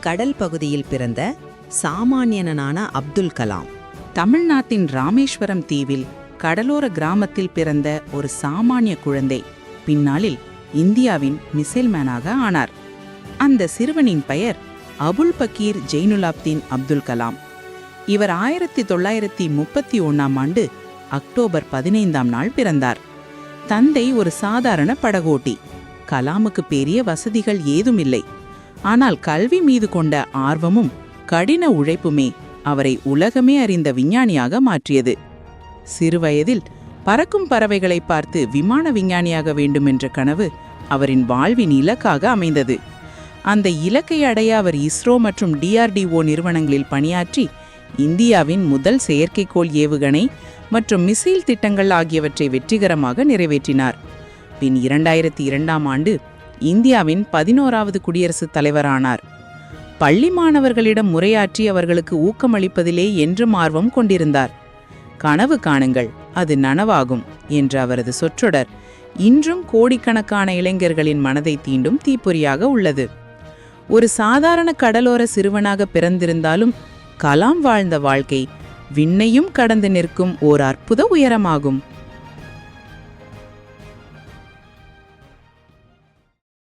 கடல் பகுதியில் பிறந்த சாமானியனான அப்துல் கலாம். தமிழ்நாட்டின் ராமேஸ்வரம் தீவில் கடலோர கிராமத்தில் பிறந்த ஒரு சாமானிய குழந்தை. பின்னாளில் இந்தியாவின் மிசைல்மேனாக ஆனார். அந்த சிறுவனின் பெயர் அபுல் பக்கீர் ஜெய்னுலாப்தீன் அப்துல் கலாம். இவர் ஆயிரத்தி தொள்ளாயிரத்தி முப்பத்தி ஒன்றாம் ஆண்டு அக்டோபர் பதினைந்தாம் நாள் பிறந்தார். தந்தை ஒரு சாதாரண படகோட்டி. கலாமுக்கு பெரிய வசதிகள் ஏதுமில்லை. ஆனால் கல்வி மீது கொண்ட ஆர்வமும் கடின உழைப்புமே அவரை உலகமே அறிந்த விஞ்ஞானியாக மாற்றியது. சிறுவயதில் பறக்கும் பறவைகளை பார்த்து விமான விஞ்ஞானியாக வேண்டுமென்ற கனவு அவரின் வாழ்வின் இலக்காக அமைந்தது. அந்த இலக்கை அடைய அவர் இஸ்ரோ மற்றும் டிஆர்டிஓ நிறுவனங்களில் பணியாற்றி இந்தியாவின் முதல் செயற்கைக்கோள் ஏவுகணை மற்றும் மிசைல் திட்டங்கள் ஆகியவற்றை வெற்றிகரமாக நிறைவேற்றினார். பின் இரண்டாயிரத்தி இரண்டாம் ஆண்டு இந்தியாவின் பதினோராவது குடியரசுத் தலைவரானார். பள்ளி மாணவர்களிடம் முறையாற்றி அவர்களுக்கு ஊக்கமளிப்பதிலே என்றும் ஆர்வம் கொண்டிருந்தார். கனவு காணுங்கள் அது நனவாகும் என்ற அவரது சொற்றொடர் இன்றும் கோடிக்கணக்கான இளைஞர்களின் மனதை தீண்டும் தீப்பொறியாக உள்ளது. ஒரு சாதாரண கடலோர சிறுவனாக பிறந்திருந்தாலும் கலாம் வாழ்ந்த வாழ்க்கை விண்ணையும் கடந்து நிற்கும் ஓர் அற்புத உயரமாகும்.